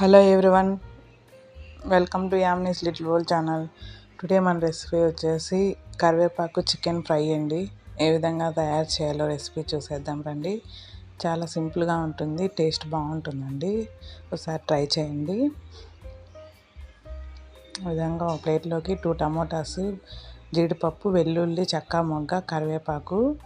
Hello everyone welcome to Yamni's little world channel today మన recipe వచ్చేసి కరివేపాకు chicken fry అండి. ఏ విధంగా తయారు చేయాలో రెసిపీ చూసేద్దాం రండి. చాలా సింపుల్గా ఉంటుంది టేస్ట్ బాగుంటుందండి. ఒకసారి ట్రై చేయండి. విధంగా ఒక ప్లేట్లోకి టూ టమోటాస్ జీడిపప్పు వెల్లుల్లి చెక్క మొగ్గ కరివేపాకు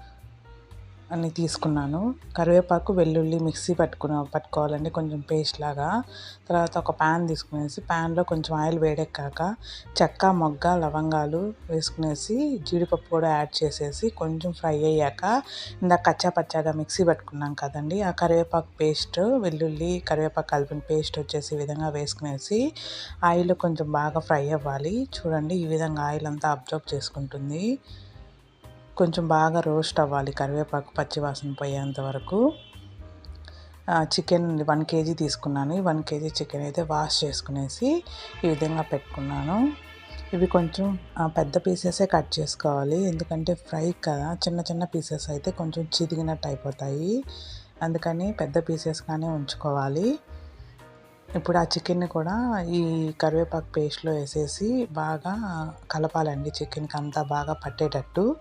అన్ని తీసుకున్నాను. కరివేపాకు వెల్లుల్లి మిక్సీ పట్టుకున్న పట్టుకోవాలండి. కొంచెం పేస్ట్ లాగా. తర్వాత ఒక ప్యాన్ తీసుకునేసి ప్యాన్లో కొంచెం ఆయిల్ వేడెక్కాక చెక్క మొగ్గ లవంగాలు వేసుకునేసి జీడిపప్పు కూడా యాడ్ చేసేసి కొంచెం ఫ్రై అయ్యాక ఇందాక కచ్చా పచ్చాగా మిక్సీ పట్టుకున్నాం కదండి. ఆ కరివేపాకు పేస్ట్ వెల్లుల్లి కరివేపాకు కలిపిన పేస్ట్ వచ్చేసి ఈ విధంగా వేసుకునేసి ఆయిల్ కొంచెం బాగా ఫ్రై అవ్వాలి. చూడండి ఈ విధంగా ఆయిల్ అంతా అబ్జర్వ్ చేసుకుంటుంది. కొంచెం బాగా రోస్ట్ అవ్వాలి కరివేపాకు పచ్చివాసన పోయేంత వరకు. చికెన్ వన్ కేజీ తీసుకున్నాను. వన్ కేజీ చికెన్ అయితే వాష్ చేసుకునేసి ఈ విధంగా పెట్టుకున్నాను. ఇవి కొంచెం పెద్ద పీసెసే కట్ చేసుకోవాలి. ఎందుకంటే ఫ్రై కదా చిన్న చిన్న పీసెస్ అయితే కొంచెం చిదిగినట్టు అయిపోతాయి. అందుకని పెద్ద పీసెస్గానే ఉంచుకోవాలి. ఇప్పుడు ఆ చికెన్ని కూడా ఈ కరివేపాకు పేస్ట్లో వేసేసి బాగా కలపాలండి. చికెన్కి అంతా బాగా పట్టేటట్టు.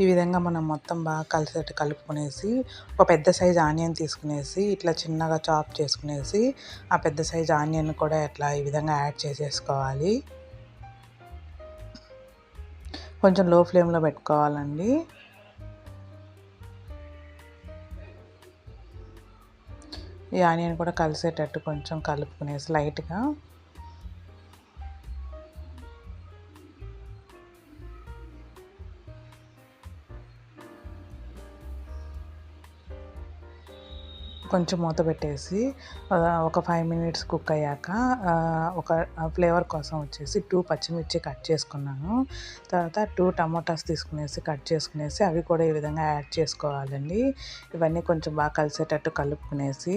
ఈ విధంగా మనం మొత్తం బాగా కలిసేట్టు కలుపుకునేసి ఒక పెద్ద సైజ్ ఆనియన్ తీసుకునేసి ఇట్లా చిన్నగా చాప్ చేసుకునేసి ఆ పెద్ద సైజ్ ఆనియన్ కూడా ఇట్లా ఈ విధంగా యాడ్ చేసేసుకోవాలి. కొంచెం లో ఫ్లేమ్లో పెట్టుకోవాలండి. ఈ ఆనియన్ కూడా కలిసేటట్టు కొంచెం కలుపుకునేసి లైట్గా కొంచెం మూత పెట్టేసి ఒక ఫైవ్ మినిట్స్ కుక్ అయ్యాక ఒక ఫ్లేవర్ కోసం వచ్చేసి టూ పచ్చిమిర్చి కట్ చేసుకున్నాను. తర్వాత టూ టమాటాస్ తీసుకునేసి కట్ చేసుకునేసి అవి కూడా ఈ విధంగా యాడ్ చేసుకోవాలండి. ఇవన్నీ కొంచెం బాగా కలిసేటట్టు కలుపుకునేసి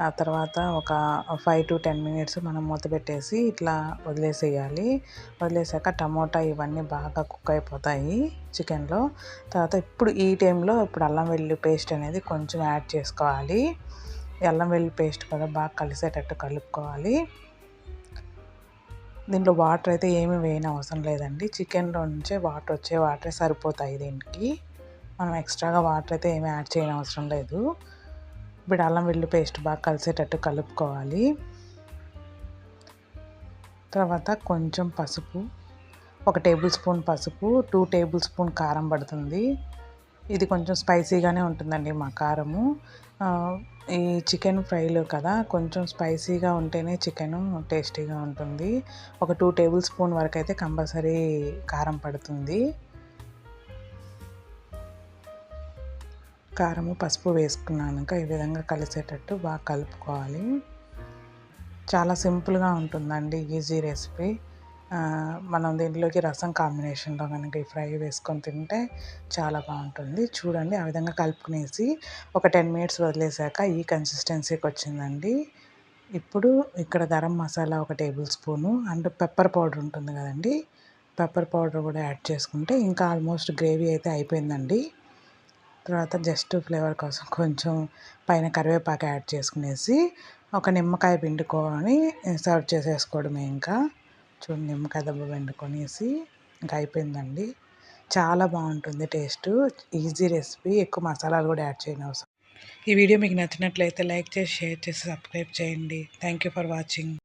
ఆ తర్వాత ఒక ఫైవ్ టు టెన్ మినిట్స్ మనం మూత పెట్టేసి ఇట్లా వదిలేసేయాలి. వదిలేసాక టమోటా ఇవన్నీ బాగా కుక్ అయిపోతాయి చికెన్లో. తర్వాత ఇప్పుడు ఈ టైంలో ఇప్పుడు అల్లం వెల్లుల్లి పేస్ట్ అనేది కొంచెం యాడ్ చేసుకోవాలి. అల్లం వెల్లుల్లి పేస్ట్ కూడా బాగా కలిసేటట్టు కలుపుకోవాలి. దీంట్లో వాటర్ అయితే ఏమి వేయని అవసరం లేదండి. చికెన్లో నుంచే వాటర్ వచ్చే వాటరే సరిపోతాయి దీనికి. మనం ఎక్స్ట్రాగా వాటర్ అయితే ఏమి యాడ్ చేయని అవసరం లేదు. ఇప్పుడు అల్లం వెల్లు పేస్ట్ బాగా కలిసేటట్టు కలుపుకోవాలి. తర్వాత కొంచెం పసుపు ఒక టేబుల్ స్పూన్ పసుపు టూ టేబుల్ స్పూన్ కారం పడుతుంది. ఇది కొంచెం స్పైసీగానే ఉంటుందండి మా కారము. ఈ చికెన్ ఫ్రైలో కదా కొంచెం స్పైసీగా ఉంటేనే చికెన్ టేస్టీగా ఉంటుంది. ఒక టూ టేబుల్ స్పూన్ వరకు అయితే కంపల్సరీ కారం పడుతుంది. కారము పసుపు వేసుకున్నాక ఈ విధంగా కలిసేటట్టు బాగా కలుపుకోవాలి. చాలా సింపుల్గా ఉంటుందండి ఈజీ రెసిపీ. మనం దీంట్లోకి రసం కాంబినేషన్లో కనుక ఈ ఫ్రై వేసుకొని తింటే చాలా బాగుంటుంది. చూడండి ఆ విధంగా కలుపుకునేసి ఒక టెన్ మినిట్స్ వదిలేసాక ఈ కన్సిస్టెన్సీకి వచ్చిందండి. ఇప్పుడు ఇక్కడ గరం మసాలా ఒక tablespoon and pepper powder ఉంటుంది కదండి పెప్పర్ పౌడర్ కూడా యాడ్ చేసుకుంటే ఇంకా ఆల్మోస్ట్ గ్రేవీ అయితే అయిపోయిందండి. తర్వాత జస్ట్ ఫ్లేవర్ కోసం కొంచెం పైన కరివేపాకు యాడ్ చేసుకునేసి ఒక నిమ్మకాయ పిండుకొని సర్వ్ చేసేసుకోవడమే ఇంకా. చూడండి నిమ్మకాయ దెబ్బ పిండుకొనేసి ఇంకా అయిపోయిందండి. చాలా బాగుంటుంది టేస్ట్. Easy recipe. ఎక్కువ మసాలాలు కూడా యాడ్ చేయని అవసరం. ఈ వీడియో మీకు నచ్చినట్లయితే లైక్ చేసి షేర్ చేసి సబ్స్క్రైబ్ చేయండి. Thank you for watching.